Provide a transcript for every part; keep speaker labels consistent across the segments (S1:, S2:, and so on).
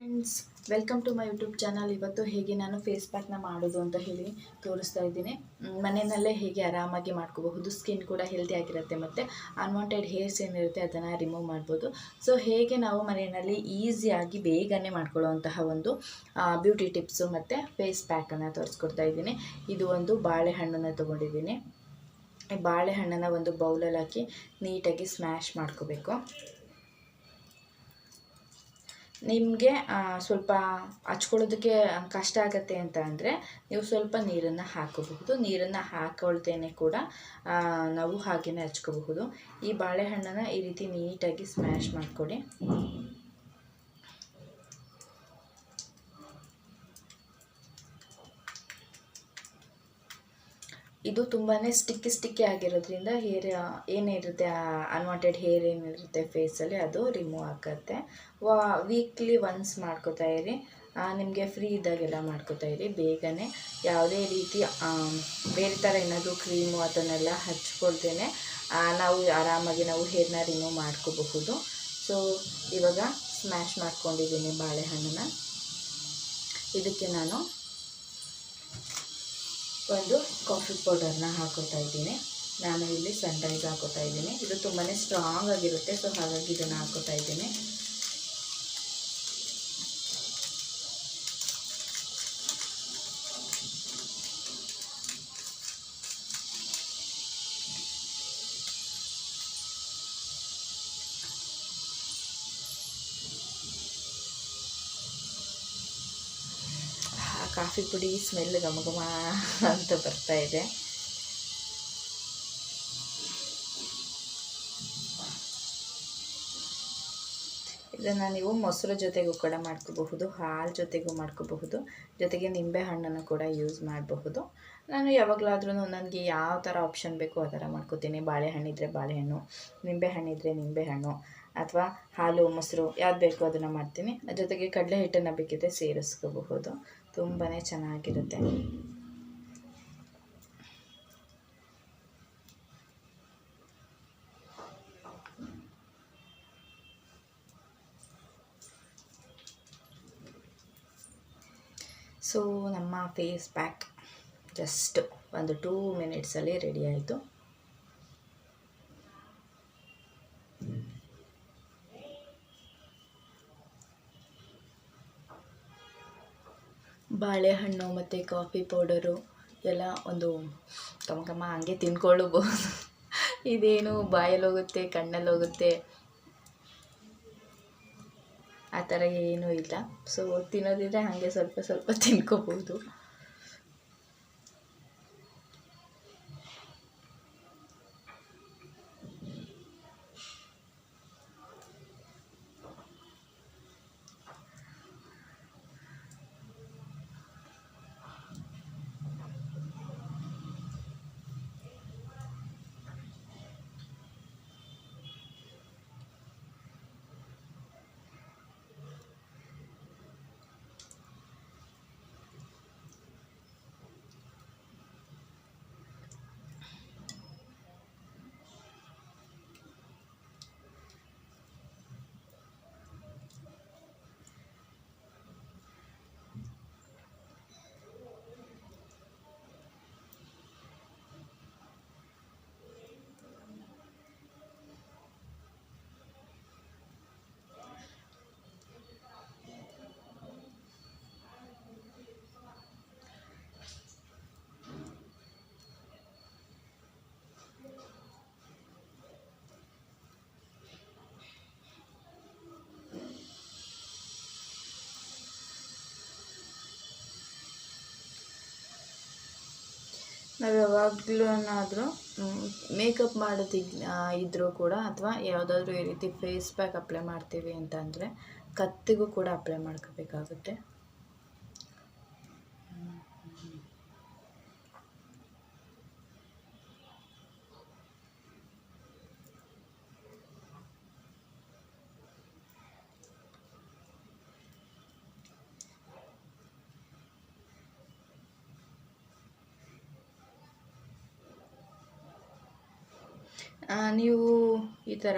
S1: Friends welcome to my YouTube channel ಇವತ್ತು ಹೇಗೆ ನಾನು ಫೇಸ್ ಪ್ಯಾಕ್ನ ಮಾಡೋದು ಅಂತ ಹೇಳಿ ತೋರಿಸ್ತಾ ಇದ್ದೀನಿ. ಮನೆಯಲ್ಲೇ ಹೇಗೆ ಆರಾಮಾಗಿ ಮಾಡ್ಕೋಬಹುದು ಸ್ಕಿನ್ ಕೂಡ ಹೆಲ್ದಿ ಆಗಿರುತ್ತೆ ಮತ್ತು ಅನ್ವಾಂಟೆಡ್ ಹೇರ್ಸ್ ಏನಿರುತ್ತೆ ಅದನ್ನು ರಿಮೂವ್ ಮಾಡ್ಬೋದು. ಸೊ ಹೇಗೆ ನಾವು ಮನೆಯಲ್ಲಿ ಈಸಿಯಾಗಿ ಬೇಗನೆ ಮಾಡ್ಕೊಳ್ಳೋವಂತಹ ಒಂದು ಬ್ಯೂಟಿ ಟಿಪ್ಸು ಮತ್ತು ಫೇಸ್ ಪ್ಯಾಕನ್ನು ತೋರಿಸ್ಕೊಡ್ತಾ ಇದ್ದೀನಿ. ಇದು ಒಂದು ಬಾಳೆಹಣ್ಣನ್ನು ತೊಗೊಂಡಿದ್ದೀನಿ. ಬಾಳೆಹಣ್ಣನ್ನು ಒಂದು ಬೌಲಲ್ಲಿ ಹಾಕಿ ನೀಟಾಗಿ ಸ್ಮ್ಯಾಶ್ ಮಾಡ್ಕೋಬೇಕು. ನಿಮಗೆ ಸ್ವಲ್ಪ ಹಚ್ಕೊಳ್ಳೋದಕ್ಕೆ ಕಷ್ಟ ಆಗುತ್ತೆ ಅಂತ ಅಂದರೆ ನೀವು ಸ್ವಲ್ಪ ನೀರನ್ನು ಹಾಕಬಹುದು. ನೀರನ್ನು ಹಾಕೊಳ್ತೇನೆ ಕೂಡ ನಾವು ಹಾಗೆಯೇ ಹಚ್ಕೋಬಹುದು. ಈ ಬಾಳೆಹಣ್ಣನ್ನು ಈ ರೀತಿ ನೀಟಾಗಿ ಸ್ಮ್ಯಾಶ್ ಮಾಡ್ಕೊಳ್ಳಿ ಇದು ತುಂಬಾ ಸ್ಟಿಕ್ಕಿ ಸ್ಟಿಕ್ಕಿ ಆಗಿರೋದ್ರಿಂದ ಹೇರ್ ಏನಿರುತ್ತೆ ಅನ್ವಾಂಟೆಡ್ ಹೇರ್ ಏನಿರುತ್ತೆ ಫೇಸಲ್ಲಿ ಅದು ರಿಮೂವ್ ಆಗುತ್ತೆ. ವಾ ವೀಕ್ಲಿ ಒನ್ಸ್ ಮಾಡ್ಕೋತಾ ಇರಿ. ನಿಮಗೆ ಫ್ರೀ ಇದ್ದಾಗೆಲ್ಲ ಮಾಡ್ಕೋತಾ ಇರಿ. ಬೇಗನೆ ಯಾವುದೇ ರೀತಿ ಬೇರೆ ಥರ ಏನಾದರೂ ಕ್ರೀಮು ಅದನ್ನೆಲ್ಲ ಹಚ್ಕೊಳ್ತೇನೆ. ನಾವು ಆರಾಮಾಗಿ ನಾವು ಹೇರ್ನ ರಿಮೂವ್ ಮಾಡ್ಕೋಬಹುದು. ಸೊ ಇವಾಗ ಸ್ಮ್ಯಾಶ್ ಮಾಡ್ಕೊಂಡಿದ್ದೀನಿ ಬಾಳೆಹಣ್ಣನ್ನ. ಇದಕ್ಕೆ ನಾನು ಒಂದು ಕಾಫಿ ಪೌಡರ್ನ ಹಾಕೋತಾ ಇದ್ದೀನಿ. ನಾನು ಇಲ್ಲಿ ಸನ್ರೈಸ್ ಹಾಕೋತಾ ಇದ್ದೀನಿ. ಇದು ತುಂಬಾ ಸ್ಟ್ರಾಂಗ್ ಆಗಿರುತ್ತೆ ಸೊ ಹಾಗಾಗಿ ಇದನ್ನು ಹಾಕೋತಾ ಇದ್ದೀನಿ. ಕಾಫಿ ಪುಡಿ ಸ್ಮೆಲ್ ಘಮಘಮ ಘಮ ಅಂತ ಬರ್ತಾ ಇದೆ. ಇದನ್ನು ನೀವು ಮೊಸರು ಜೊತೆಗೂ ಕೂಡ ಮಾಡ್ಕೋಬಹುದು, ಹಾಲು ಜೊತೆಗೂ ಮಾಡ್ಕೋಬಹುದು, ಜೊತೆಗೆ ನಿಂಬೆ ಹಣ್ಣನ್ನು ಕೂಡ ಯೂಸ್ ಮಾಡಬಹುದು. ನಾನು ಯಾವಾಗಲಾದ್ರೂ ನನಗೆ ಯಾವ ಥರ ಆಪ್ಷನ್ ಬೇಕೋ ಆ ಥರ ಮಾಡ್ಕೋತೀನಿ. ಬಾಳೆಹಣ್ಣಿದ್ರೆ ಬಾಳೆಹಣ್ಣು, ನಿಂಬೆ ಹಣ್ಣಿದ್ರೆ ನಿಂಬೆಹಣ್ಣು ಅಥವಾ ಹಾಲು, ಮೊಸರು ಯಾವ್ದು ಬೇಕೋ ಅದನ್ನು ಮಾಡ್ತೀನಿ. ಜೊತೆಗೆ ಕಡಲೆ ಹಿಟ್ಟನ್ನು ಬೇಕಿದ್ರೆ ಸೇರಿಸ್ಕೋಬಹುದು. ತುಂಬಾ ಚೆನ್ನಾಗಿರುತ್ತೆ. ಸೊ ನಮ್ಮ ಫೇಸ್ ಪ್ಯಾಕ್ ಜಸ್ಟ್ ಒಂದು ಟೂ ಮಿನಿಟ್ಸಲ್ಲಿ ರೆಡಿ ಆಯಿತು. ಬಾಳೆಹಣ್ಣು ಮತ್ತು ಕಾಫಿ ಪೌಡರು ಎಲ್ಲ ಒಂದು ಘಮ ಘಮ ಹಂಗೆ ತಿನ್ಕೊಳ್ಳಬಹುದು. ಇದೇನು ಬಾಯಲ್ಲಿ ಹೋಗುತ್ತೆ, ಕಣ್ಣಲ್ಲಿ ಹೋಗುತ್ತೆ? ಆ ಥರ ಏನೂ ಇಲ್ಲ. ಸೊ ತಿನ್ನೋದಿದ್ರೆ ಹಾಗೆ ಸ್ವಲ್ಪ ಸ್ವಲ್ಪ ತಿನ್ಕೋಬೋದು ನಾವು ಯಾವಾಗಲೂ ಏನಾದರೂ ಮೇಕಪ್ ಮಾಡೋದಿದ್ ಇದ್ದರೂ ಕೂಡ ಅಥವಾ ಯಾವುದಾದ್ರೂ ಈ ರೀತಿ ಫೇಸ್ ಪ್ಯಾಕ್ ಅಪ್ಲೈ ಮಾಡ್ತೀವಿ ಅಂತ ಅಂದರೆ ಕತ್ತಿಗೂ ಕೂಡ ಅಪ್ಲೈ ಮಾಡ್ಕೋಬೇಕಾಗುತ್ತೆ ಆ, ನೀವು ಈ ಥರ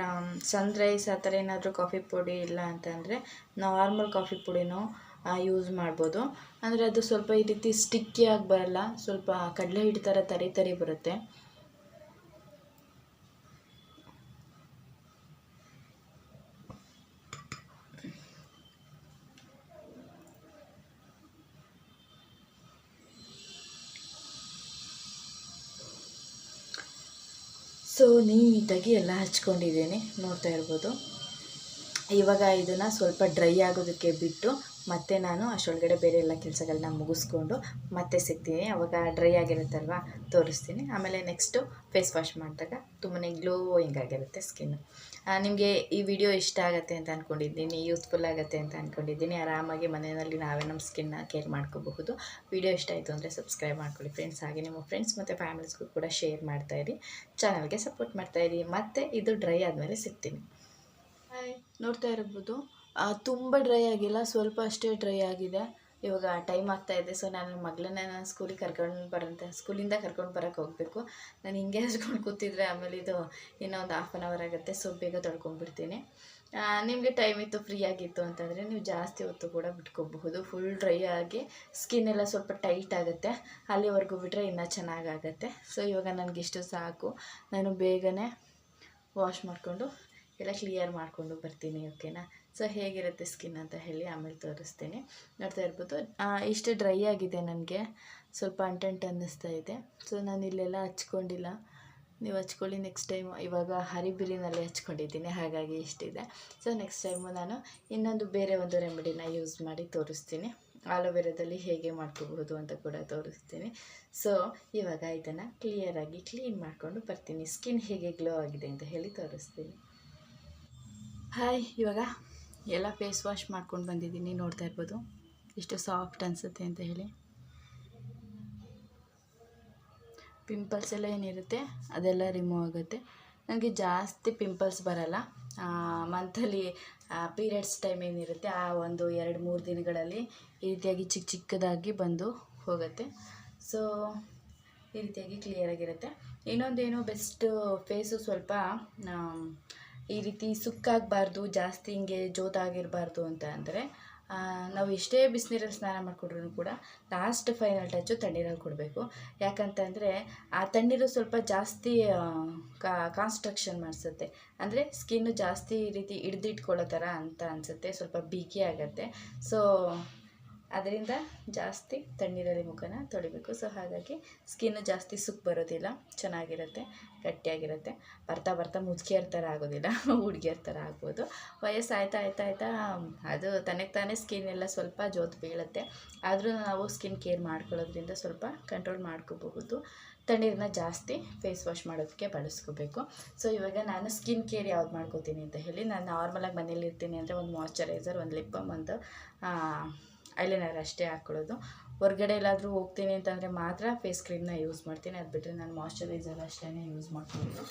S1: ಸನ್ರೈಸ್ ಆ ಥರ ಏನಾದರೂ ಕಾಫಿ ಪುಡಿ ಇಲ್ಲ ಅಂತಂದರೆ ನಾರ್ಮಲ್ ಕಾಫಿ ಪುಡಿನೂ ಯೂಸ್ ಮಾಡ್ಬೋದು. ಅಂದರೆ ಅದು ಸ್ವಲ್ಪ ಈ ರೀತಿ ಸ್ಟಿಕ್ಕಿ ಆಗಿ ಬರಲ್ಲ, ಸ್ವಲ್ಪ ಕಡಲೆ ಹಿಟ್ಟು ಥರ ತರಿ ತರಿ ಬರುತ್ತೆ. ನೀಟಾಗಿ ಎಲ್ಲ ಹಚ್ಕೊಂಡಿದ್ದೀನಿ ನೋಡ್ತಾ ಇರ್ಬೋದು. ಇವಾಗ ಇದನ್ನು ಸ್ವಲ್ಪ ಡ್ರೈ ಆಗೋದಕ್ಕೆ ಬಿಟ್ಟು ಮತ್ತೆ ನಾನು ಅಷ್ಟೊಳಗಡೆ ಬೇರೆ ಎಲ್ಲ ಕೆಲಸಗಳನ್ನ ಮುಗಿಸ್ಕೊಂಡು ಮತ್ತೆ ಸಿಗ್ತೀನಿ. ಅವಾಗ ಡ್ರೈ ಆಗಿರುತ್ತಲ್ವ? ತೋರಿಸ್ತೀನಿ. ಆಮೇಲೆ ನೆಕ್ಸ್ಟು ಫೇಸ್ ವಾಶ್ ಮಾಡಿದಾಗ ತುಂಬಾ ಗ್ಲೋಯಿಂಗ್ ಆಗಿರುತ್ತೆ ಸ್ಕಿನ್ನು ನಿಮಗೆ ಈ ವಿಡಿಯೋ ಇಷ್ಟ ಆಗುತ್ತೆ ಅಂತ ಅಂದ್ಕೊಂಡಿದ್ದೀನಿ ಯೂಸ್ಫುಲ್ ಆಗುತ್ತೆ ಅಂತ ಅಂದ್ಕೊಂಡಿದ್ದೀನಿ ಆರಾಮಾಗಿ ಮನೆಯಲ್ಲಿ ನಾವೇ ನಮ್ಮ ಸ್ಕಿನ್ನ ಕೇರ್ ಮಾಡ್ಕೋಬಹುದು. ವಿಡಿಯೋ ಇಷ್ಟ ಆಯಿತು ಅಂದರೆ ಸಬ್ಸ್ಕ್ರೈಬ್ ಮಾಡ್ಕೊಳ್ಳಿ ಫ್ರೆಂಡ್ಸ್ ಹಾಗೆ ನಿಮ್ಮ ಫ್ರೆಂಡ್ಸ್ ಮತ್ತು ಫ್ಯಾಮಿಲೀಸ್ಗೂ ಕೂಡ ಶೇರ್ ಮಾಡ್ತಾಯಿರಿ ಚಾನಲ್ಗೆ ಸಪೋರ್ಟ್ ಮಾಡ್ತಾಯಿರಿ ಮತ್ತು ಇದು ಡ್ರೈ ಆದಮೇಲೆ ಸಿಗ್ತೀನಿ. ನೋಡ್ತಾ ಇರ್ಬೋದು. ತುಂಬ ಡ್ರೈ ಆಗಿಲ್ಲ, ಸ್ವಲ್ಪ ಅಷ್ಟೇ ಡ್ರೈ ಆಗಿದೆ. ಇವಾಗ ಟೈಮ್ ಆಗ್ತಾ ಇದೆ ಸೊ ನಾನು ಮಗಳನ್ನ ನಾನು ಸ್ಕೂಲಿಗೆ ಕರ್ಕೊಂಡು ಬರಂತೆ. ಸ್ಕೂಲಿಂದ ಕರ್ಕೊಂಡು ಬರೋಕ್ಕೆ ಹೋಗಬೇಕು. ನಾನು ಹಿಂಗೆ ಹಚ್ಕೊಂಡು ಕೂತಿದ್ರೆ ಆಮೇಲೆ ಇದು ಇನ್ನೊಂದು ಹಾಫ್ ಆನ್ ಅವರ್ ಆಗುತ್ತೆ ಸೊ ಬೇಗ ತೊಳ್ಕೊಂಡ್ಬಿಡ್ತೀನಿ ನಿಮಗೆ ಟೈಮ್ ಇತ್ತು ಫ್ರೀ ಆಗಿತ್ತು ಅಂತಂದರೆ ನೀವು ಜಾಸ್ತಿ ಹೊತ್ತು ಕೂಡ ಬಿಟ್ಕೋಬಹುದು. ಫುಲ್ ಡ್ರೈ ಆಗಿ ಸ್ಕಿನ್ ಎಲ್ಲ ಸ್ವಲ್ಪ ಟೈಟ್ ಆಗುತ್ತೆ. ಅಲ್ಲಿವರೆಗೂ ಬಿಟ್ಟರೆ ಇನ್ನೂ ಚೆನ್ನಾಗಾಗತ್ತೆ ಸೊ ಇವಾಗ ನನಗಿಷ್ಟು ಸಾಕು. ನಾನು ಬೇಗನೆ ವಾಶ್ ಮಾಡಿಕೊಂಡು, ಎಲ್ಲ ಕ್ಲಿಯರ್ ಮಾಡಿಕೊಂಡು ಬರ್ತೀನಿ ಓಕೆನಾ ಸೊ ಹೇಗಿರುತ್ತೆ ಸ್ಕಿನ್ ಅಂತ ಹೇಳಿ ಆಮೇಲೆ ತೋರಿಸ್ತೀನಿ. ನೋಡ್ತಾ ಇರ್ಬೋದು. ಇಷ್ಟು ಡ್ರೈ ಆಗಿದೆ ನನಗೆ. ಸ್ವಲ್ಪ ಅಂಟಂಟ್ ಅನ್ನಿಸ್ತಾ ಇದೆ. ಸೊ ನಾನು ಇಲ್ಲೆಲ್ಲ ಹಚ್ಕೊಂಡಿಲ್ಲ. ನೀವು ಹಚ್ಕೊಳ್ಳಿ ನೆಕ್ಸ್ಟ್ ಟೈಮ್ ಇವಾಗ ಹರಿಬಿರಿನಲ್ಲಿ ಹಚ್ಕೊಂಡಿದ್ದೀನಿ. ಹಾಗಾಗಿ ಇಷ್ಟಿದೆ. ಸೊ ನೆಕ್ಸ್ಟ್ ಟೈಮು ನಾನು ಇನ್ನೊಂದು ಬೇರೆ ಒಂದು ರೆಮಿಡಿನ ಯೂಸ್ ಮಾಡಿ ತೋರಿಸ್ತೀನಿ. ಆಲೋವೆರಾದಲ್ಲಿ ಹೇಗೆ ಮಾಡ್ಕೋಬಹುದು ಅಂತ ಕೂಡ ತೋರಿಸ್ತೀನಿ. ಸೊ ಇವಾಗ ಇದನ್ನು ಕ್ಲಿಯರಾಗಿ ಕ್ಲೀನ್ ಮಾಡಿಕೊಂಡು ಬರ್ತೀನಿ. ಸ್ಕಿನ್ ಹೇಗೆ ಗ್ಲೋ ಆಗಿದೆ ಅಂತ ಹೇಳಿ ತೋರಿಸ್ತೀನಿ. ಹಾಯ್ ಇವಾಗ ಎಲ್ಲ ಫೇಸ್ ವಾಶ್ ಮಾಡ್ಕೊಂಡು ಬಂದಿದ್ದೀನಿ, ನೋಡ್ತಾ ಇರ್ಬೋದು. ಎಷ್ಟು ಸಾಫ್ಟ್ ಅನಿಸುತ್ತೆ ಅಂತ ಹೇಳಿ. ಪಿಂಪಲ್ಸ್ ಎಲ್ಲ ಏನಿರುತ್ತೆ, ಅದೆಲ್ಲ ರಿಮೂವ್ ಆಗುತ್ತೆ. ನನಗೆ ಜಾಸ್ತಿ ಪಿಂಪಲ್ಸ್ ಬರಲ್ಲ. ಮಂತಲ್ಲಿ ಪೀರಿಯಡ್ಸ್ ಟೈಮ್ ಏನಿರುತ್ತೆ, ಆ ಒಂದು ಎರಡು, ಮೂರು ದಿನಗಳಲ್ಲಿ ಈ ರೀತಿಯಾಗಿ ಚಿಕ್ಕ ಚಿಕ್ಕದಾಗಿ ಬಂದು ಹೋಗುತ್ತೆ. ಸೊ ಈ ರೀತಿಯಾಗಿ ಕ್ಲಿಯರಾಗಿರುತ್ತೆ ಇನ್ನೊಂದೇನು ಬೆಸ್ಟ್ ಫೇಸು ಸ್ವಲ್ಪ ಈ ರೀತಿ ಸುಕ್ಕಾಗಬಾರ್ದು, ಜಾಸ್ತಿ ಹಿಂಗೆ ಜೋತಾಗಿರಬಾರ್ದು ಅಂತ ಅಂದರೆ ನಾವು ಎಷ್ಟೇ ಬಿಸಿನೀರಲ್ಲಿ ಸ್ನಾನ ಮಾಡಿಕೊಂಡ್ರೂ ಕೂಡ ಲಾಸ್ಟ್ ಫೈನಲ್ ಟಚ್ಚು ತಣ್ಣೀರಲ್ಲಿ ಕೊಡಬೇಕು. ಯಾಕಂತಂದರೆ ಆ ತಣ್ಣೀರು ಸ್ವಲ್ಪ ಜಾಸ್ತಿ ಕಾನ್ಸ್ಟ್ರಕ್ಷನ್ ಮಾಡಿಸುತ್ತೆ. ಅಂದರೆ ಸ್ಕಿನ್ನು ಜಾಸ್ತಿ ಈ ರೀತಿ ಹಿಡ್ದಿಟ್ಕೊಳ್ಳೋ ಥರ ಅಂತ ಅನಿಸುತ್ತೆ, ಸ್ವಲ್ಪ ಬಿಗಿ ಆಗುತ್ತೆ. ಸೊ ಅದರಿಂದ ಜಾಸ್ತಿ ತಣ್ಣೀರಲ್ಲಿ ಮುಖನ ತೊಳಿಬೇಕು. ಸೊ ಹಾಗಾಗಿ ಸ್ಕಿನ್ನು ಜಾಸ್ತಿ ಸುಕ್ ಬರೋದಿಲ್ಲ. ಚೆನ್ನಾಗಿರುತ್ತೆ, ಗಟ್ಟಿಯಾಗಿರುತ್ತೆ. ಬರ್ತಾ ಬರ್ತಾ ಮುದುಕಿಯರ ಥರ ಆಗೋದಿಲ್ಲ. ಹುಡುಗಿಯರ್ ಥರ ಆಗ್ಬೋದು. ವಯಸ್ಸು ಆಯ್ತಾ ಆಯ್ತಾ ಆಯ್ತಾ, ಅದು ತನಗೆ ತಾನೇ ಸ್ಕಿನ್ ಎಲ್ಲ ಸ್ವಲ್ಪ ಜೋತು ಬೀಳುತ್ತೆ. ಆದರೂ ನಾವು ಸ್ಕಿನ್ ಕೇರ್ ಮಾಡ್ಕೊಳ್ಳೋದ್ರಿಂದ ಸ್ವಲ್ಪ ಕಂಟ್ರೋಲ್ ಮಾಡ್ಕೋಬಹುದು. ತಣ್ಣೀರನ್ನ ಜಾಸ್ತಿ ಫೇಸ್ ವಾಶ್ ಮಾಡೋದಕ್ಕೆ ಬಳಸ್ಕೋಬೇಕು. ಸೊ ಇವಾಗ ನಾನು ಸ್ಕಿನ್ ಕೇರ್ ಯಾವ್ದು ಮಾಡ್ಕೋತೀನಿ ಅಂತ ಹೇಳಿ, ನಾನು ನಾರ್ಮಲಾಗಿ ಮನೇಲಿ ಇರ್ತೀನಿ ಅಂದರೆ ಒಂದು ಮಾಯ್ಚರೈಸರ್ ಒಂದು ಲಿಪ್ ಬಾಮ್ ಒಂದು ಐಲೈನರ್ ಅಷ್ಟೇ ಹಾಕ್ಕೊಳ್ಳೋದು. ಹೊರಗಡೆ ಎಲ್ಲಾದರೂ ಹೋಗ್ತೀನಿ ಅಂತಂದರೆ ಮಾತ್ರ ಫೇಸ್ ಕ್ರೀಮ್ನ ಯೂಸ್ ಮಾಡ್ತೀನಿ. ಅದು ಬಿಟ್ಟರೆ ನಾನು ಮಾಯ್ಚರೈಸರ್ ಅಷ್ಟೇ ಯೂಸ್ ಮಾಡ್ಕೊಳ್ಳೋದು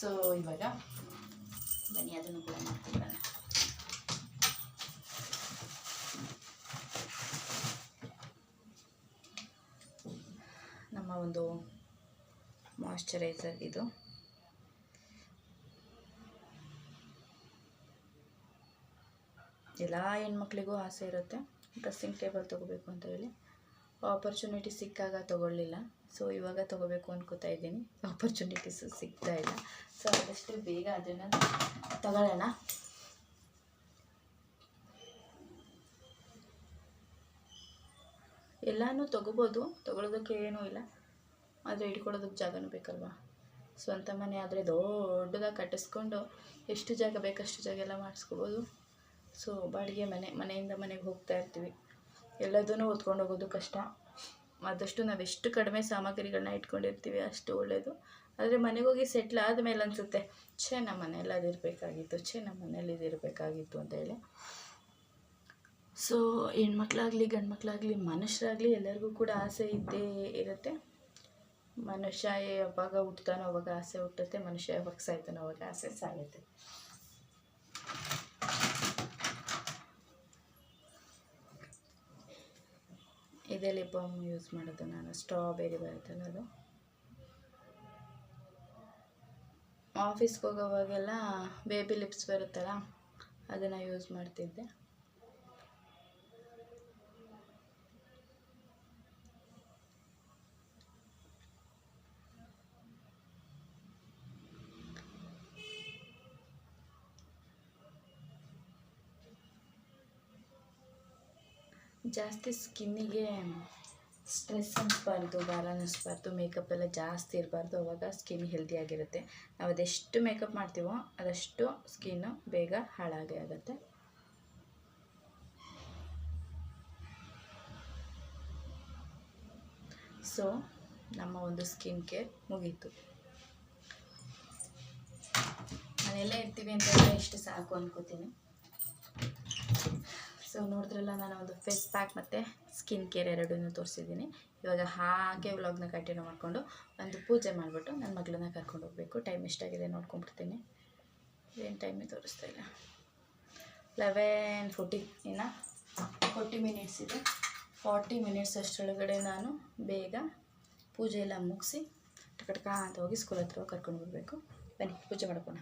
S1: ಸೊ ಇವಾಗ ಬನ್ನಿ, ಅದನ್ನು ಕೂಡ ಮಾಡ್ತೀನಿ ನಮ್ಮ ಒಂದು ಮಾಯಶ್ಚರೈಸರ್ ಇದು. ಎಲ್ಲ ಹೆಣ್ಮಕ್ಳಿಗೂ ಆಸೆ ಇರುತ್ತೆ. ಡ್ರೆಸ್ಸಿಂಗ್ ಟೇಬಲ್ ತೊಗೋಬೇಕು ಅಂತ ಹೇಳಿ. ಆಪರ್ಚುನಿಟಿ ಸಿಕ್ಕಾಗ ತೊಗೊಳ್ಳಿಲ್ಲ. ಸೊ ಇವಾಗ ತೊಗೋಬೇಕು ಅನ್ಕೋತಾ ಇದ್ದೀನಿ. ಆಪರ್ಚುನಿಟೀಸು ಸಿಗ್ತಾ ಇಲ್ಲ. ಸೊ ಆದಷ್ಟು ಬೇಗ ಅದನ್ನು ತಗೊಳ್ಳೋಣ. ಎಲ್ಲನೂ ತೊಗೋಬೋದು. ತೊಗೊಳೋದಕ್ಕೆ ಏನೂ ಇಲ್ಲ. ಆದರೆ ಇಟ್ಕೊಳ್ಳೋದಕ್ಕೆ ಜಾಗನೂ ಬೇಕಲ್ವಾ? ಸ್ವಂತ ಮನೆ ಆದರೆ ದೊಡ್ಡದಾಗಿ ಕಟ್ಟಿಸ್ಕೊಂಡು ಎಷ್ಟು ಜಾಗ ಬೇಕಷ್ಟು ಜಾಗ ಎಲ್ಲ ಮಾಡಿಸ್ಕೋಬೋದು. ಸೊ ಬಾಡಿಗೆ ಮನೆ, ಮನೆಯಿಂದ ಮನೆಗೆ ಹೋಗ್ತಾ ಇರ್ತೀವಿ. ಎಲ್ಲದನ್ನೂ ಹೊತ್ಕೊಂಡು ಹೋಗೋದು ಕಷ್ಟ. ಆದಷ್ಟು ನಾವು ಎಷ್ಟು ಕಡಿಮೆ ಸಾಮಗ್ರಿಗಳನ್ನ ಇಟ್ಕೊಂಡಿರ್ತೀವಿ ಅಷ್ಟು ಒಳ್ಳೆಯದು ಆದರೆ ಮನೆಗೆ ಹೋಗಿ ಸೆಟ್ಲ್ ಆದಮೇಲೆ ಅನಿಸುತ್ತೆ, ಛೇ ನಮ್ಮ ಮನೇಲಿ ಅದಿರಬೇಕಾಗಿತ್ತು ಛೇ ನಮ್ಮ ಮನೇಲಿ ಇದಿರಬೇಕಾಗಿತ್ತು ಅಂತ ಹೇಳಿ. ಸೊ ಹೆಣ್ಮಕ್ಳಾಗಲಿ, ಗಂಡ್ಮಕ್ಳಾಗಲಿ, ಮನುಷ್ಯರಾಗಲಿ ಎಲ್ಲರಿಗೂ ಕೂಡ ಆಸೆ ಇದ್ದೇ ಇರುತ್ತೆ. ಮನುಷ್ಯ ಯಾವಾಗ ಹುಟ್ತಾನೋ ಅವಾಗ ಆಸೆ ಹುಟ್ಟುತ್ತೆ, ಮನುಷ್ಯ ಯಾವಾಗ ಸಾಯ್ತಾನೋ ಅವಾಗ ಆಸೆ ಸಾಯುತ್ತೆ ಇದೇ ಲಿಪ್ ಬಾಮ್ ಯೂಸ್ ಮಾಡೋದು ನಾನು. ಸ್ಟ್ರಾಬೆರಿ ಬರುತ್ತಲ್ಲ ಅದು. ಆಫೀಸ್ಗೆ ಹೋಗೋವಾಗೆಲ್ಲ ಬೇಬಿ ಲಿಪ್ಸ್ ಬರುತ್ತಲ್ಲ, ಅದನ್ನು ಯೂಸ್ ಮಾಡ್ತಿದ್ದೆ. ಜಾಸ್ತಿ ಸ್ಕಿನ್ನಿಗೆ ಸ್ಟ್ರೆಸ್ ಅನ್ನಿಸ್ಬಾರ್ದು ಭಾರ ಅನ್ನಿಸ್ಬಾರ್ದು ಮೇಕಪ್ ಎಲ್ಲ ಜಾಸ್ತಿ ಇರಬಾರ್ದು, ಅವಾಗ ಸ್ಕಿನ್ ಹೆಲ್ದಿಯಾಗಿರುತ್ತೆ ನಾವು ಅದೆಷ್ಟು ಮೇಕಪ್ ಮಾಡ್ತೀವೋ ಅದಷ್ಟು ಸ್ಕಿನ್ನು ಬೇಗ ಹಾಳಾಗೇ ಆಗುತ್ತೆ. ಸೊ ನಮ್ಮ ಒಂದು ಸ್ಕಿನ್ ಕೇರ್ ಮುಗೀತು. ಮನೆಯಲ್ಲೇ ಇರ್ತೀವಿ ಅಂತ ಇಷ್ಟು ಸಾಕು ಅನ್ಕೋತೀನಿ. ಸೊ ನೋಡಿದ್ರಲ್ಲ, ನಾನು ಒಂದು ಫೇಸ್ ಪ್ಯಾಕ್ ಮತ್ತು ಸ್ಕಿನ್ ಕೇರ್ ಎರಡನ್ನೂ ತೋರಿಸಿದ್ದೀನಿ. ಇವಾಗ ಹಾಗೆ ವ್ಲಾಗ್ನ ಕಂಟಿನ್ಯೂ ಮಾಡಿಕೊಂಡು ಒಂದು ಪೂಜೆ ಮಾಡಿಬಿಟ್ಟು ನನ್ನ ಮಗಳನ್ನ ಕರ್ಕೊಂಡು ಹೋಗಬೇಕು. ಟೈಮ್ ಎಷ್ಟಾಗಿದೆ ನೋಡ್ಕೊಂಡ್ಬಿಡ್ತೀನಿ. ಏನು ಟೈಮೇ ತೋರಿಸ್ತಾ ಇಲ್ಲ. ಲೆವೆನ್ ಫೋರ್ಟಿ ಇನ್ನು ಫೋರ್ಟಿ ಮಿನಿಟ್ಸ್ ಇದೆ. ಫಾರ್ಟಿ ಮಿನಿಟ್ಸ್ ಅಷ್ಟರೊಳಗಡೆ ನಾನು ಬೇಗ ಪೂಜೆ ಎಲ್ಲ ಮುಗಿಸಿ ಟಕಟಕ ಅಂತ ಹೋಗಿ ಸ್ಕೂಲ್ ಹತ್ರ ಕರ್ಕೊಂಡು ಬರಬೇಕು. ಬನ್ನಿ, ಪೂಜೆ ಮಾಡ್ಕೋಣ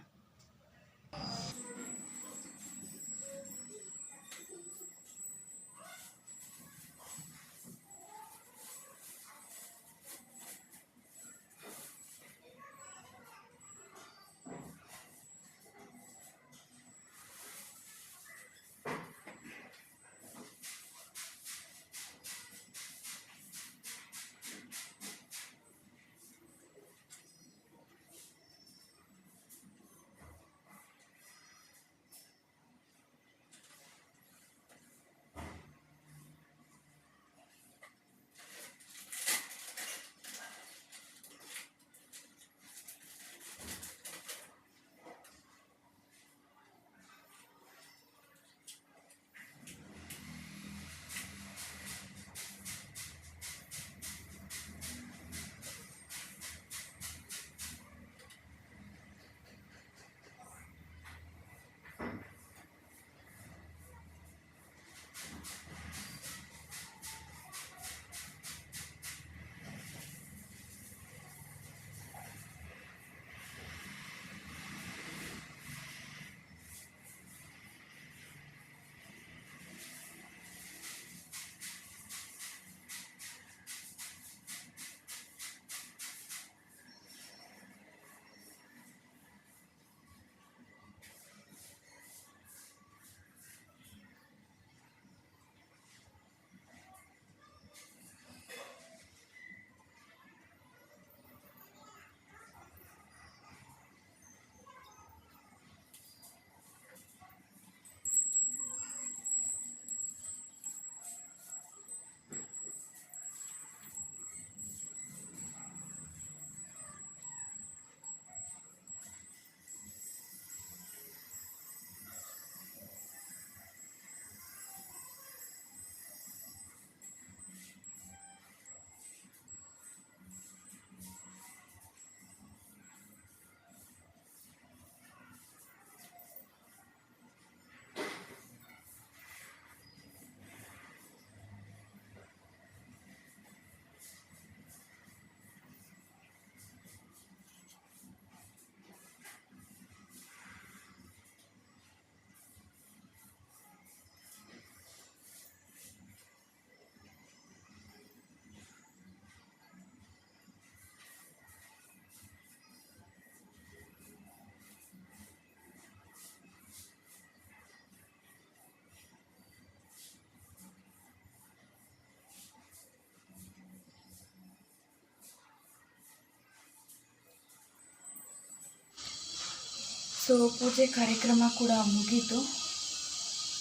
S1: ಸೊ ಪೂಜೆ ಕಾರ್ಯಕ್ರಮ ಕೂಡ ಮುಗೀತು.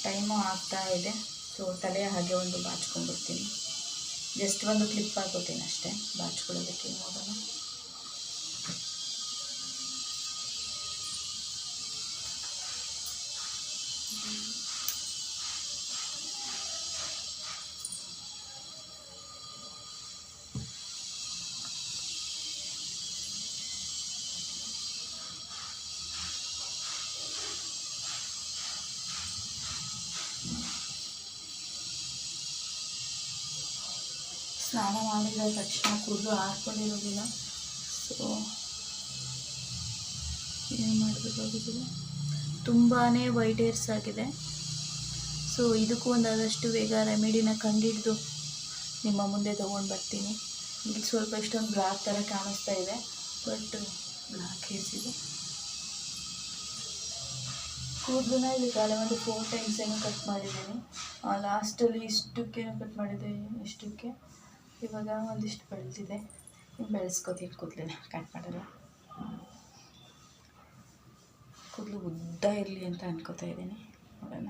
S1: ಟೈಮು ಆಗ್ತಾ ಇದೆ. ಸೊ ತಲೆ ಹಾಗೆ ಒಂದು ಬಾಚ್ಕೊಂಡ್ಬಿಡ್ತೀನಿ. ಜಸ್ಟ್ ಒಂದು ಕ್ಲಿಪ್ ಹಾಕೋತೀನಿ ಅಷ್ಟೇ. ಬಾಚ್ಕೊಳ್ಳೋದಕ್ಕೆ ನೋಡೋಣ ಸ್ನಾನ ತಕ್ಷಣ ಕೂದಲು ಹಾಕೊಂಡಿರೋದಿಲ್ಲ ಸೊ ಏನು ಮಾಡಬೇಕಾಗುದಿಲ್ಲ ತುಂಬಾ ವೈಟ್ ಏರ್ಸ್ ಆಗಿದೆ. ಸೊ ಇದಕ್ಕೂ ಒಂದಾದಷ್ಟು ಬೇಗ ರೆಮಿಡಿನ ಕಂಡಿಡಿದು ನಿಮ್ಮ ಮುಂದೆ ತೊಗೊಂಡು ಬರ್ತೀನಿ. ಇಲ್ಲಿ ಸ್ವಲ್ಪ ಇಷ್ಟೊಂದು ಬ್ಲ್ಯಾಕ್ ಥರ ಕಾಣಿಸ್ತಾ ಇದೆ, ಬಟ್ ಬ್ಲ್ಯಾಕ್ ಹೇರ್ಸ್ ಇದೆ. ಕೂದಲನ್ನ ಇಲ್ಲಿ ಕಾಲೇ ಒಂದು ಫೋರ್ ಟೈಮ್ಸ್ ಏನೋ ಕಟ್ ಮಾಡಿದ್ದೀನಿ. ಲಾಸ್ಟಲ್ಲಿ ಇಷ್ಟಕ್ಕೇನೋ ಕಟ್ ಮಾಡಿದ್ದೆ, ಇಷ್ಟಕ್ಕೆ. ಇವಾಗ ಒಂದಿಷ್ಟು ಬೆಳೆದಿದೆ. ಬೆಳೆಸ್ಕೋತೀನಿ ಕೂದಲನ್ನ? ಕಟ್ ಮಾಡಲ್ಲ. ಕೂದಲು ಉದ್ದ ಇರಲಿ ಅಂತ ಅನ್ಕೋತಾ ಇದ್ದೀನಿ. ನೋಡೋಣ.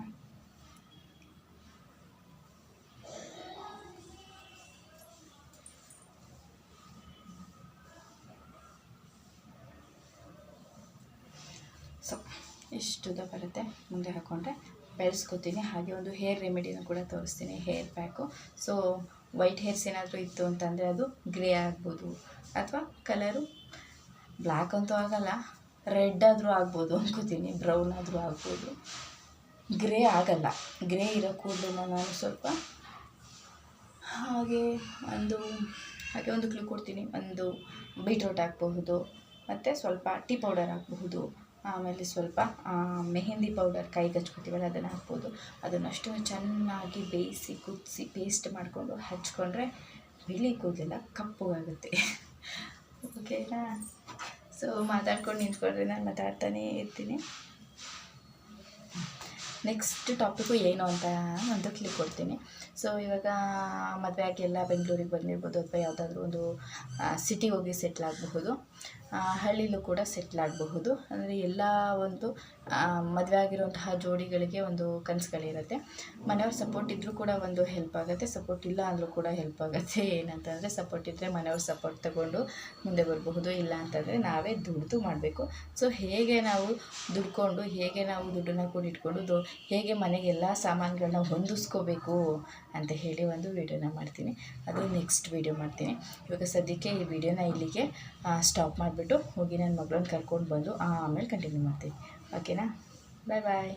S1: ಸೊ ಇಷ್ಟು ಉದ್ದ ಬರುತ್ತೆ. ಮುಂದೆ ಹಾಕ್ಕೊಂಡ್ರೆ ಬೆಳೆಸ್ಕೊತೀನಿ. ಹಾಗೆ ಒಂದು ಹೇರ್ ರೆಮಿಡಿನ ಕೂಡ ತೋರಿಸ್ತೀನಿ. Hair pack so white hairs ಏನಾದರೂ ಇತ್ತು ಅಂತಂದರೆ ಅದು ಗ್ರೇ ಆಗ್ಬೋದು. ಅಥವಾ ಕಲರು ಬ್ಲ್ಯಾಕ್ ಅಂತೂ ಆಗಲ್ಲ, ರೆಡ್ ಆದರೂ ಆಗ್ಬೋದು ಅನ್ಕೋತೀನಿ, ಬ್ರೌನ್ ಆದರೂ ಆಗ್ಬೋದು. ಗ್ರೇ ಆಗಲ್ಲ. ಗ್ರೇ ಇರೋ ಕೂದಲನ್ನ ನಾನು ಸ್ವಲ್ಪ ಹಾಗೆ ಒಂದು ಹಾಗೆ ಒಂದು ಕ್ಲೂ ಕೊಡ್ತೀನಿ. ಒಂದು ಬೀಟ್ರೋಟ್ ಹಾಕ್ಬಹುದು, ಮತ್ತು ಸ್ವಲ್ಪ ಟೀ ಪೌಡರ್ ಹಾಕಬಹುದು. ಆಮೇಲೆ ಸ್ವಲ್ಪ ಮೆಹೆಂದಿ ಪೌಡರ್ ಕೈಗೆ ಹಚ್ಕೊತೀವಲ್ಲ ಅದನ್ನು ಹಾಕ್ಬೋದು. ಅದನ್ನಷ್ಟು ಚೆನ್ನಾಗಿ ಬೇಯಿಸಿ, ಕುದಿಸಿ ಪೇಸ್ಟ್ ಮಾಡಿಕೊಂಡು ಹಚ್ಕೊಂಡ್ರೆ ಬಿಳಿ ಕಪ್ಪು ಆಗುತ್ತೆ ಓಕೆನಾ? ಸೊ ಮಾತಾಡ್ಕೊಂಡು ನಿಂತ್ಕೊಂಡ್ರೆ ನಾನು ಮಾತಾಡ್ತಾನೇ ಇರ್ತೀನಿ. ನೆಕ್ಸ್ಟ್ ಟಾಪಿಕ್ಕು ಏನು ಅಂತ ಒಂದು ಕ್ಲಿಕ್ ಕೊಡ್ತೀನಿ. ಸೊ ಇವಾಗ ಮದುವೆ ಆಗಿ ಎಲ್ಲ ಬೆಂಗಳೂರಿಗೆ ಬಂದಿರ್ಬೋದು ಅಥವಾ ಯಾವುದಾದ್ರೂ ಒಂದು ಸಿಟಿಗೆ ಹೋಗಿ ಸೆಟ್ಲ್ ಆಗಬಹುದು. ಹಳ್ಳಿಲೂ ಕೂಡ ಸೆಟ್ಲ್ ಆಗಬಹುದು. ಅಂದರೆ ಎಲ್ಲ ಒಂದು ಮದುವೆ ಆಗಿರುವಂತಹ ಜೋಡಿಗಳಿಗೆ ಒಂದು ಕನಸುಗಳಿರುತ್ತೆ. ಮನೆಯವ್ರ ಸಪೋರ್ಟ್ ಇದ್ದರೂ ಕೂಡ ಒಂದು ಹೆಲ್ಪ್ ಆಗುತ್ತೆ. ಸಪೋರ್ಟ್ ಇಲ್ಲ ಅಂದರೂ ಕೂಡ ಹೆಲ್ಪ್ ಆಗುತ್ತೆ. ಏನಂತಂದರೆ ಸಪೋರ್ಟ್ ಇದ್ದರೆ ಮನೆಯವ್ರ ಸಪೋರ್ಟ್ ತಗೊಂಡು ಮುಂದೆ ಬರಬಹುದು. ಇಲ್ಲ ಅಂತಂದರೆ ನಾವೇ ದುಡ್ದು ಮಾಡಬೇಕು. ಸೊ ಹೇಗೆ ನಾವು ದುಡ್ಕೊಂಡು, ಹೇಗೆ ನಾವು ದುಡ್ಡನ್ನು ಕೂಡಿಟ್ಕೊಂಡು, ದು, ಹೇಗೆ ಮನೆಗೆ ಎಲ್ಲ ಸಾಮಾನುಗಳನ್ನ ಹೊಂದಿಸ್ಕೋಬೇಕು? ಅಂತ ಹೇಳಿ ಒಂದು ವಿಡಿಯೋನ ಮಾಡ್ತೀನಿ. ಅದು ನೆಕ್ಸ್ಟ್ ವಿಡಿಯೋ ಮಾಡ್ತೀನಿ. ಇವಾಗ ಸದ್ಯಕ್ಕೆ ಈ ವಿಡಿಯೋನ ಇಲ್ಲಿಗೆ ಸ್ಟಾಪ್ ಮಾಡಿಬಿಟ್ಟು ಹೋಗಿ ನನ್ನ ಮಗಳನ್ನ ಕರ್ಕೊಂಡು ಬಂದು ಆಮೇಲೆ ಕಂಟಿನ್ಯೂ ಮಾಡ್ತೀನಿ. ಓಕೆನಾ ಬಾಯ್ ಬಾಯ್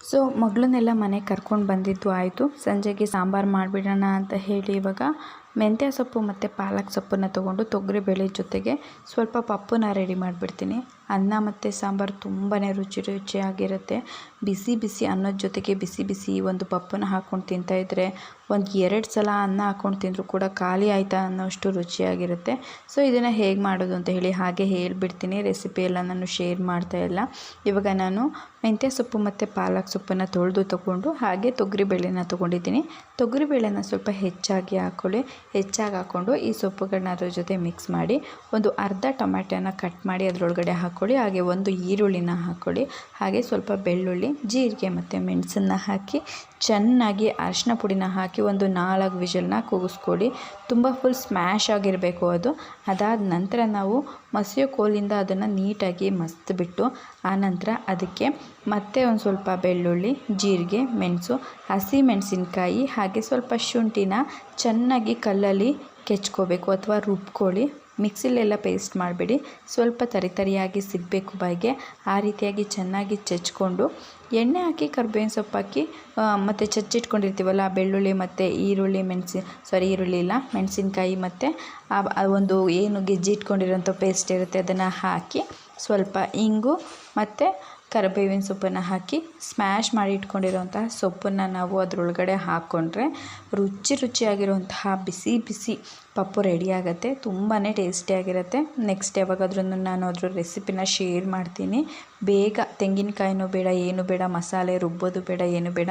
S1: ಸೊ ಮಗಳನ್ನೆಲ್ಲ ಮನೆಗೆ ಕರ್ಕೊಂಡು ಬಂದಿದ್ದು ಆಯಿತು. ಸಂಜೆಗೆ ಸಾಂಬಾರು ಮಾಡಿಬಿಡೋಣ ಅಂತ ಹೇಳಿ ಇವಾಗ ಮೆಂತ್ಯ ಸೊಪ್ಪು ಮತ್ತು ಪಾಲಕ್ ಸೊಪ್ಪನ್ನು ತೊಗೊಂಡು ತೊಗರಿಬೇಳೆ ಜೊತೆಗೆ ಸ್ವಲ್ಪ ಪಪ್ಪನ್ನ ರೆಡಿ ಮಾಡಿಬಿಡ್ತೀನಿ. ಅನ್ನ ಮತ್ತು ಸಾಂಬಾರು ತುಂಬಾ ರುಚಿ ರುಚಿಯಾಗಿರುತ್ತೆ. ಬಿಸಿ ಬಿಸಿ ಅನ್ನದ ಜೊತೆಗೆ ಬಿಸಿ ಬಿಸಿ ಒಂದು ಪಪ್ಪನ್ನ ಹಾಕ್ಕೊಂಡು ತಿಂತಾಯಿದ್ರೆ ಒಂದು ಎರಡು ಸಲ ಅನ್ನ ಹಾಕ್ಕೊಂಡು ತಿಂದರೂ ಕೂಡ ಖಾಲಿ ಆಯಿತಾ ಅನ್ನೋಷ್ಟು ರುಚಿಯಾಗಿರುತ್ತೆ. ಸೊ ಇದನ್ನು ಹೇಗೆ ಮಾಡೋದು ಅಂತ ಹೇಳಿ ಹಾಗೆ ಹೇಳಿಬಿಡ್ತೀನಿ. ರೆಸಿಪಿ ಎಲ್ಲ ನಾನು ಶೇರ್ ಮಾಡ್ತಾ ಇಲ್ಲ. ಇವಾಗ ನಾನು ಮೆಂತ್ಯ ಸೊಪ್ಪು ಮತ್ತು ಪಾಲಕ್ ಸೊಪ್ಪನ್ನು ತೊಳೆದು ತೊಗೊಂಡು ಹಾಗೆ ತೊಗರಿಬೇಳೆನ ತೊಗೊಂಡಿದ್ದೀನಿ. ತೊಗರಿಬೇಳೆನ ಸ್ವಲ್ಪ ಹೆಚ್ಚಾಗಿ ಹಾಕ್ಕೊಳ್ಳಿ ಹೆಚ್ಚಾಗಿ ಹಾಕ್ಕೊಂಡು ಈ ಸೊಪ್ಪುಗಳನ್ನ ಅದ್ರ ಜೊತೆ ಮಿಕ್ಸ್ ಮಾಡಿ ಒಂದು ಅರ್ಧ ಟೊಮ್ಯಾಟೋನ ಕಟ್ ಮಾಡಿ ಅದರೊಳಗಡೆ ಹಾಕ್ಕೊಳ್ಳಿ ಹಾಗೆ ಒಂದು ಈರುಳ್ಳಿನ ಹಾಕ್ಕೊಳ್ಳಿ ಹಾಗೆ ಸ್ವಲ್ಪ ಬೆಳ್ಳುಳ್ಳಿ ಜೀರಿಗೆ ಮತ್ತು ಮೆಣಸನ್ನು ಹಾಕಿ ಚೆನ್ನಾಗಿ ಅರಿಶಿನ ಪುಡಿನ ಹಾಕಿ ಒಂದು ನಾಲ್ಕು ವಿಷಲ್ನ ಕೂಗಿಸ್ಕೊಳ್ಳಿ. ತುಂಬ ಫುಲ್ ಸ್ಮ್ಯಾಶ್ ಆಗಿರಬೇಕು ಅದು. ಅದಾದ ನಂತರ ನಾವು ಮಸಿಯೋ ಕೋಲಿಂದ ಅದನ್ನು ನೀಟಾಗಿ ಮಸ್ತ್ಬಿಟ್ಟು ಆನಂತರ ಅದಕ್ಕೆ ಮತ್ತೆ ಒಂದು ಸ್ವಲ್ಪ ಬೆಳ್ಳುಳ್ಳಿ, ಜೀರಿಗೆ, ಮೆಣಸು, ಹಸಿ ಮೆಣಸಿನ್ಕಾಯಿ ಹಾಗೆ ಸ್ವಲ್ಪ ಶುಂಠಿನ ಚೆನ್ನಾಗಿ ಕಲ್ಲಲ್ಲಿ ಕೆಚ್ಕೋಬೇಕು ಅಥವಾ ರುಬ್ಕೊಳ್ಳಿ. ಮಿಕ್ಸಿಲೆಲ್ಲ ಪೇಸ್ಟ್ ಮಾಡಬೇಡಿ. ಸ್ವಲ್ಪ ತರಿ ತರಿಯಾಗಿ ಸಿಗಬೇಕು ಬಾಯಿಗೆ. ಆ ರೀತಿಯಾಗಿ ಚೆನ್ನಾಗಿ ಚಚ್ಕೊಂಡು ಎಣ್ಣೆ ಹಾಕಿ, ಕರ್ಬೇವಿನ ಸೊಪ್ಪು ಹಾಕಿ ಮತ್ತು ಚಚ್ಚಿಟ್ಕೊಂಡಿರ್ತೀವಲ್ಲ ಬೆಳ್ಳುಳ್ಳಿ ಮತ್ತು ಈರುಳ್ಳಿ, ಮೆಣಸಿ ಸಾರಿ ಈರುಳ್ಳಿ ಇಲ್ಲ, ಮೆಣಸಿನ್ಕಾಯಿ ಮತ್ತು ಒಂದು ಏನು ಗೆಜ್ಜಿ ಇಟ್ಕೊಂಡಿರೋಂಥ ಪೇಸ್ಟ್ ಇರುತ್ತೆ, ಅದನ್ನು ಹಾಕಿ ಸ್ವಲ್ಪ ಇಂಗು ಮತ್ತು ಕರಿಬೇವಿನ ಸೊಪ್ಪನ್ನು ಹಾಕಿ ಸ್ಮ್ಯಾಶ್ ಮಾಡಿ ಇಟ್ಕೊಂಡಿರೋಂತಹ ಸೊಪ್ಪನ್ನು ನಾವು ಅದರೊಳಗಡೆ ಹಾಕ್ಕೊಂಡ್ರೆ ರುಚಿ ರುಚಿಯಾಗಿರುವಂತಹ ಬಿಸಿ ಬಿಸಿ ಪಪ್ಪು ರೆಡಿ ಆಗುತ್ತೆ ತುಂಬಾ ಟೇಸ್ಟಿಯಾಗಿರುತ್ತೆ ನೆಕ್ಸ್ಟ್ ಯಾವಾಗಾದ್ರೂ ನಾನು ಅದ್ರ ರೆಸಿಪಿನ ಶೇರ್ ಮಾಡ್ತೀನಿ. ಬೇಗ ತೆಂಗಿನಕಾಯಿನೂ ಬೇಡ, ಏನು ಬೇಡ, ಮಸಾಲೆ ರುಬ್ಬೋದು ಬೇಡ, ಏನು ಬೇಡ,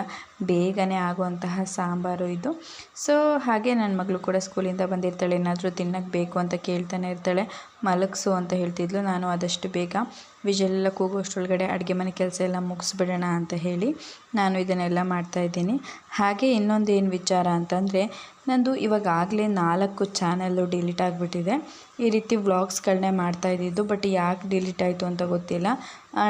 S1: ಬೇಗನೆ ಆಗುವಂತಹ ಸಾಂಬಾರು ಇದು. ಸೊ ಹಾಗೆ ನನ್ನ ಮಗಳು ಕೂಡ ಸ್ಕೂಲಿಂದ ಬಂದಿರ್ತಾಳೆ, ಏನಾದರೂ ತಿನ್ನೋಕ್ಕೆ ಬೇಕು ಅಂತ ಕೇಳ್ತಾನೆ ಇರ್ತಾಳೆ, ಮಲಗಿಸು ಅಂತ ಹೇಳ್ತಿದ್ಲು, ನಾನು ಆದಷ್ಟು ಬೇಗ. ವಿಜೆಲ್ಲ ಕೂಗೋಷ್ಟೊಳಗಡೆ ಅಡುಗೆ ಮನೆ ಕೆಲಸ ಎಲ್ಲ ಮುಗಿಸ್ಬಿಡೋಣ ಅಂತ ಹೇಳಿ ನಾನು ಇದನ್ನೆಲ್ಲ ಮಾಡ್ತಾಯಿದ್ದೀನಿ ಹಾಗೆ ಇನ್ನೊಂದು ಏನು ವಿಚಾರ ಅಂತಂದರೆ ನಂದು ಇವಾಗಲೇ ನಾಲ್ಕು ಚಾನಲ್ಲು ಡಿಲೀಟ್ ಆಗಿಬಿಟ್ಟಿದೆ. ಈ ರೀತಿ ವ್ಲಾಗ್ಸ್ಗಳನ್ನೇ ಮಾಡ್ತಾ ಇದ್ದಿದ್ದು, ಬಟ್ ಯಾಕೆ ಡಿಲೀಟ್ ಆಯಿತು ಅಂತ ಗೊತ್ತಿಲ್ಲ.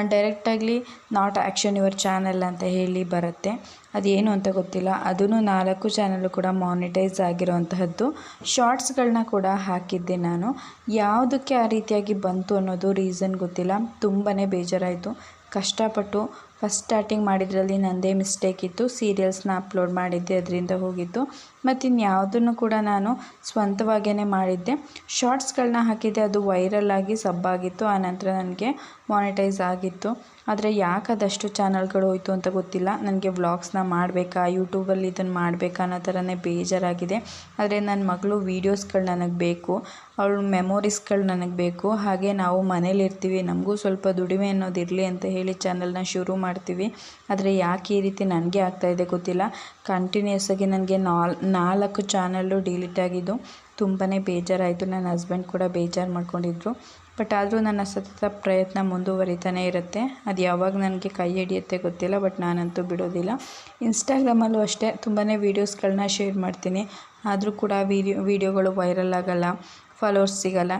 S1: ಡೈರೆಕ್ಟಾಗಲಿ ನಾಟ್ ಆ್ಯಕ್ಷನ್ ಯುವರ್ ಚಾನಲ್ ಅಂತ ಹೇಳಿ ಬರುತ್ತೆ. ಅದೇನು ಅಂತ ಗೊತ್ತಿಲ್ಲ. ಅದೂ ನಾಲ್ಕು ಚಾನಲ್ಲು ಕೂಡ ಮಾನಿಟೈಸ್ ಆಗಿರೋವಂತಹದ್ದು ಶಾರ್ಟ್ಸ್ಗಳನ್ನ ಕೂಡ ಹಾಕಿದ್ದೆ ನಾನು. ಯಾವುದಕ್ಕೆ ಆ ರೀತಿಯಾಗಿ ಬಂತು ಅನ್ನೋದು ರೀಸನ್ ಗೊತ್ತಿಲ್ಲ. ತುಂಬಾ ಬೇಜಾರಾಯಿತು. ಕಷ್ಟಪಟ್ಟು ಫಸ್ಟ್ ಸ್ಟಾರ್ಟಿಂಗ್ ಮಾಡಿದ್ರಲ್ಲಿ ನನ್ನದೇ ಮಿಸ್ಟೇಕ್ ಇತ್ತು. ಸೀರಿಯಲ್ಸ್ನ ಅಪ್ಲೋಡ್ ಮಾಡಿದ್ದೆ ಅದರಿಂದ ಹೋಗಿತ್ತು. ಮತ್ತು ಇನ್ಯಾವುದನ್ನು ಕೂಡ ನಾನು ಸ್ವಂತವಾಗೇ ಮಾಡಿದ್ದೆ. ಶಾರ್ಟ್ಸ್ಗಳನ್ನ ಹಾಕಿದ್ದೆ. ಅದು ವೈರಲ್ ಆಗಿ ಸಬ್ಬಾಗಿತ್ತು ಆನಂತರ ನನಗೆ ಮಾನಿಟೈಸ್ ಆಗಿತ್ತು. ಆದರೆ ಯಾಕೆ ಅದಷ್ಟು ಚಾನಲ್ಗಳು ಹೋಯಿತು ಅಂತ ಗೊತ್ತಿಲ್ಲ. ನನಗೆ ವ್ಲಾಗ್ಸ್ನ ಮಾಡಬೇಕಾ, ಯೂಟ್ಯೂಬಲ್ಲಿ ಇದನ್ನು ಮಾಡಬೇಕಾ ಅನ್ನೋ ಥರನೇ ಬೇಜಾರಾಗಿದೆ. ಆದರೆ ನನ್ನ ಮಗಳು ವೀಡಿಯೋಸ್ಗಳು ನನಗೆ ಬೇಕು. ಅವಳ ಮೆಮೊರೀಸ್ಗಳು ನನಗೆ ಬೇಕು. ಹಾಗೆ ನಾವು ಮನೇಲಿರ್ತೀವಿ. ನಮಗೂ ಸ್ವಲ್ಪ ದುಡಿಮೆ ಅನ್ನೋದು ಇರಲಿ ಅಂತ ಹೇಳಿ ಚಾನಲ್ನ ಶುರು ಮಾಡ್ತೀವಿ. ಆದರೆ ಯಾಕೆ ಈ ರೀತಿ ನನಗೆ ಆಗ್ತಾಯಿದೆ ಗೊತ್ತಿಲ್ಲ. ಕಂಟಿನ್ಯೂಸ್ ಆಗಿ ನನಗೆ ನಾಲ್ ನಾಲ್ಕು ಚಾನಲ್ಲು ಡಿಲೀಟ್ ಆಗಿದ್ದು ತುಂಬಾ ಬೇಜಾರಾಯಿತು. ನನ್ನ ಹಸ್ಬೆಂಡ್ ಕೂಡ ಬೇಜಾರು ಮಾಡ್ಕೊಂಡಿದ್ರು. ಬಟ್ ಆದರೂ ನನ್ನ ಸತತ ಪ್ರಯತ್ನ ಮುಂದುವರಿತಾನೆ ಇರುತ್ತೆ. ಅದು ಯಾವಾಗ ನನಗೆ ಕೈ ಹಿಡಿಯುತ್ತೆ ಗೊತ್ತಿಲ್ಲ, ಬಟ್ ನಾನಂತೂ ಬಿಡೋದಿಲ್ಲ. ಇನ್ಸ್ಟಾಗ್ರಾಮಲ್ಲೂ ಅಷ್ಟೇ. ತುಂಬಾ ವೀಡಿಯೋಸ್ಗಳನ್ನ ಶೇರ್ ಮಾಡ್ತೀನಿ. ಆದರೂ ಕೂಡ ವೀಡಿಯೋ, ವೀಡಿಯೋಗಳು ವೈರಲ್ ಆಗೋಲ್ಲ, ಫಾಲೋವರ್ಸ್ ಸಿಗೋಲ್ಲ.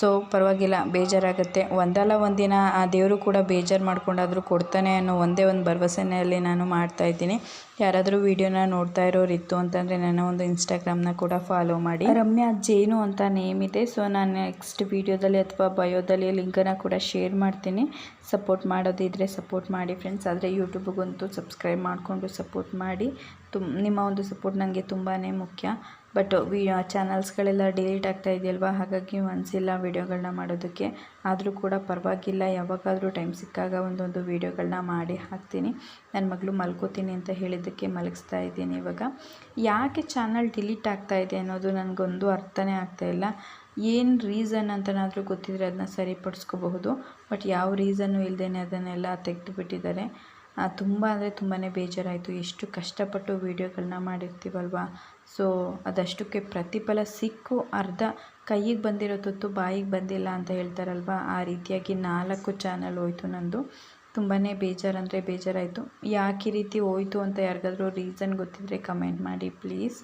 S1: ಸೊ ಪರವಾಗಿಲ್ಲ, ಬೇಜಾರಾಗುತ್ತೆ. ಒಂದಲ್ಲ ಒಂದಿನ ಆ ದೇವರು ಕೂಡ ಬೇಜಾರು ಮಾಡ್ಕೊಂಡಾದರೂ ಕೊಡ್ತಾನೆ ಅನ್ನೋ ಒಂದೇ ಒಂದು ಭರವಸೆಯಲ್ಲಿ ನಾನು ಮಾಡ್ತಾ ಇದ್ದೀನಿ. ಯಾರಾದರೂ ವೀಡಿಯೋನ ನೋಡ್ತಾ ಇರೋರು ಇತ್ತು ಅಂತಂದರೆ ನನ್ನ ಒಂದು ಇನ್ಸ್ಟಾಗ್ರಾಮ್ನ ಕೂಡ ಫಾಲೋ ಮಾಡಿ. ರಮ್ಯಾ, ಜೇನು ಅಂತ ನೇಮ್ ಇದೆ. ಸೊ ನಾನು ನೆಕ್ಸ್ಟ್ ವೀಡಿಯೋದಲ್ಲಿ ಅಥವಾ ಬಯೋದಲ್ಲಿ ಲಿಂಕನ್ನು ಕೂಡ ಶೇರ್ ಮಾಡ್ತೀನಿ. ಸಪೋರ್ಟ್ ಮಾಡೋದಿದ್ದರೆ ಸಪೋರ್ಟ್ ಮಾಡಿ ಫ್ರೆಂಡ್ಸ್ ಆದರೆ ಯೂಟ್ಯೂಬ್ಗಂತೂ ಸಬ್ಸ್ಕ್ರೈಬ್ ಮಾಡಿಕೊಂಡು ಸಪೋರ್ಟ್ ಮಾಡಿ. ತುಮ್, ನಿಮ್ಮ ಒಂದು ಸಪೋರ್ಟ್ ನನಗೆ ತುಂಬಾ ಮುಖ್ಯ. ಬಟ್ ವಿ ಚಾನಲ್ಸ್ಗಳೆಲ್ಲ ಡಿಲೀಟ್ ಆಗ್ತಾ ಇದೆಯಲ್ವ? ಹಾಗಾಗಿ ಮನಸ್ಸಿಲ್ಲ ವೀಡಿಯೋಗಳನ್ನ ಮಾಡೋದಕ್ಕೆ. ಆದರೂ ಕೂಡ ಪರವಾಗಿಲ್ಲ. ಯಾವಾಗಾದರೂ ಟೈಮ್ ಸಿಕ್ಕಾಗ ಒಂದೊಂದು ವೀಡಿಯೋಗಳನ್ನ ಮಾಡಿ ಹಾಕ್ತೀನಿ. ನನ್ನ ಮಗಳು ಮಲ್ಕೋತೀನಿ ಅಂತ ಹೇಳಿದ್ದಕ್ಕೆ ಮಲಗಿಸ್ತಾ ಇದ್ದೀನಿ ಇವಾಗ. ಯಾಕೆ ಚಾನಲ್ ಡಿಲೀಟ್ ಆಗ್ತಾ ಇದೆ ಅನ್ನೋದು ನನಗೊಂದು ಅರ್ಥನೇ ಆಗ್ತಾ ಇಲ್ಲ. ಏನು ರೀಸನ್ ಅಂತನಾದರೂ ಗೊತ್ತಿದ್ರೆ ಅದನ್ನ ಸರಿಪಡಿಸ್ಕೋಬಹುದು. ಬಟ್ ಯಾವ ರೀಸನ್ನು ಇಲ್ಲದೇ ಅದನ್ನೆಲ್ಲ ತೆಗೆದುಬಿಟ್ಟಿದ್ದಾರೆ. ತುಂಬ ಅಂದರೆ ತುಂಬಾ ಬೇಜಾರಾಯಿತು. ಎಷ್ಟು ಕಷ್ಟಪಟ್ಟು ವೀಡಿಯೋಗಳನ್ನ ಮಾಡಿರ್ತೀವಲ್ವ? ಸೊ, ಅದಷ್ಟಕ್ಕೆ ಪ್ರತಿಫಲ ಸಿಕ್ಕು. ಅರ್ಧ ಕೈಗೆ ಬಂದಿರೋ ತುತ್ತು ಬಾಯಿಗೆ ಬಂದಿಲ್ಲ ಅಂತ ಹೇಳ್ತಾರಲ್ವ? ಆ ರೀತಿಯಾಗಿ ನಾಲ್ಕು ಚಾನಲ್ ಹೋಯಿತು ನಂದು. ತುಂಬಾ ಬೇಜಾರಂದರೆ ಬೇಜಾರಾಯಿತು. ಯಾಕೆ ಈ ರೀತಿ ಹೋಯಿತು ಅಂತ ಯಾರಿಗಾದ್ರೂ ರೀಸನ್ ಗೊತ್ತಿದ್ದರೆ ಕಮೆಂಟ್ ಮಾಡಿ ಪ್ಲೀಸ್.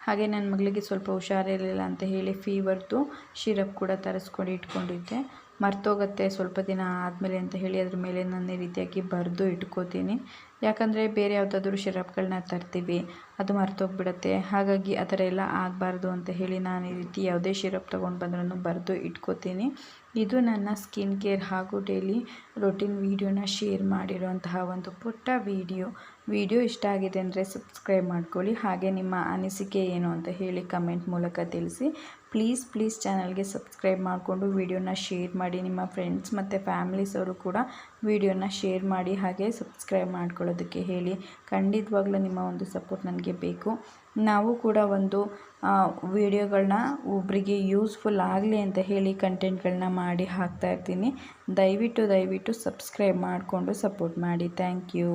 S1: ಹಾಗೆ ನನ್ನ ಮಗಳಿಗೆ ಸ್ವಲ್ಪ ಹುಷಾರಿರಲಿಲ್ಲ ಅಂತ ಹೇಳಿ ಫೀವರ್ದು ಶಿರಪ್ ಕೂಡ ತರಿಸ್ಕೊಂಡು ಇಟ್ಕೊಂಡಿದ್ದೆ. ಮರ್ತೋಗುತ್ತೆ ಸ್ವಲ್ಪ ದಿನ ಆದಮೇಲೆ ಅಂತ ಹೇಳಿ ಅದ್ರ ಮೇಲೆ ನಾನು ರೀತಿಯಾಗಿ ಬರೆದು ಇಟ್ಕೋತೀನಿ. ಯಾಕಂದರೆ ಬೇರೆ ಯಾವುದಾದ್ರೂ ಶಿರಪ್ಗಳನ್ನ ತರ್ತೀವಿ, ಅದು ಮರ್ತೋಗ್ಬಿಡುತ್ತೆ. ಹಾಗಾಗಿ ಆ ಥರ ಎಲ್ಲ ಆಗಬಾರ್ದು ಅಂತ ಹೇಳಿ ನಾನು ಈ ರೀತಿ ಯಾವುದೇ ಶಿರಪ್ ತೊಗೊಂಡು ಬಂದ್ರೂ ಬರೆದು ಇಟ್ಕೋತೀನಿ. ಇದು ನನ್ನ ಸ್ಕಿನ್ ಕೇರ್ ಹಾಗೂ ಡೈಲಿ ರೊಟೀನ್ ವೀಡಿಯೋನ ಶೇರ್ ಮಾಡಿರೋಂತಹ ಒಂದು ಪುಟ್ಟ ವೀಡಿಯೋ. ವಿಡಿಯೋ ಇಷ್ಟ ಆಗಿದೆ ಅಂದರೆ ಸಬ್ಸ್ಕ್ರೈಬ್ ಮಾಡ್ಕೊಳ್ಳಿ. ಹಾಗೆ ನಿಮ್ಮ ಅನಿಸಿಕೆ ಏನು ಅಂತ ಹೇಳಿ ಕಮೆಂಟ್ ಮೂಲಕ ತಿಳಿಸಿ. ಪ್ಲೀಸ್ ಪ್ಲೀಸ್ ಚಾನಲ್ಗೆ ಸಬ್ಸ್ಕ್ರೈಬ್ ಮಾಡಿಕೊಂಡು ವೀಡಿಯೋನ ಶೇರ್ ಮಾಡಿ. ನಿಮ್ಮ ಫ್ರೆಂಡ್ಸ್ ಮತ್ತು ಫ್ಯಾಮಿಲೀಸ್ ಅವರು ಕೂಡ ವೀಡಿಯೋನ ಶೇರ್ ಮಾಡಿ ಹಾಗೆ ಸಬ್ಸ್ಕ್ರೈಬ್ ಮಾಡ್ಕೊಳ್ಳೋದಕ್ಕೆ ಹೇಳಿ. ಖಂಡಿತವಾಗ್ಲೂ ನಿಮ್ಮ ಒಂದು ಸಪೋರ್ಟ್ ನನಗೆ ಬೇಕು. ನಾವು ಕೂಡ ಒಂದು ವೀಡಿಯೋಗಳನ್ನ ಒಬ್ಬರಿಗೆ ಯೂಸ್ಫುಲ್ ಆಗಲಿ ಅಂತ ಹೇಳಿ ಕಂಟೆಂಟ್ಗಳನ್ನ ಮಾಡಿ ಹಾಕ್ತಾ ಇರ್ತೀನಿ. ದಯವಿಟ್ಟು ದಯವಿಟ್ಟು ಸಬ್ಸ್ಕ್ರೈಬ್ ಮಾಡಿಕೊಂಡು ಸಪೋರ್ಟ್ ಮಾಡಿ. Thank you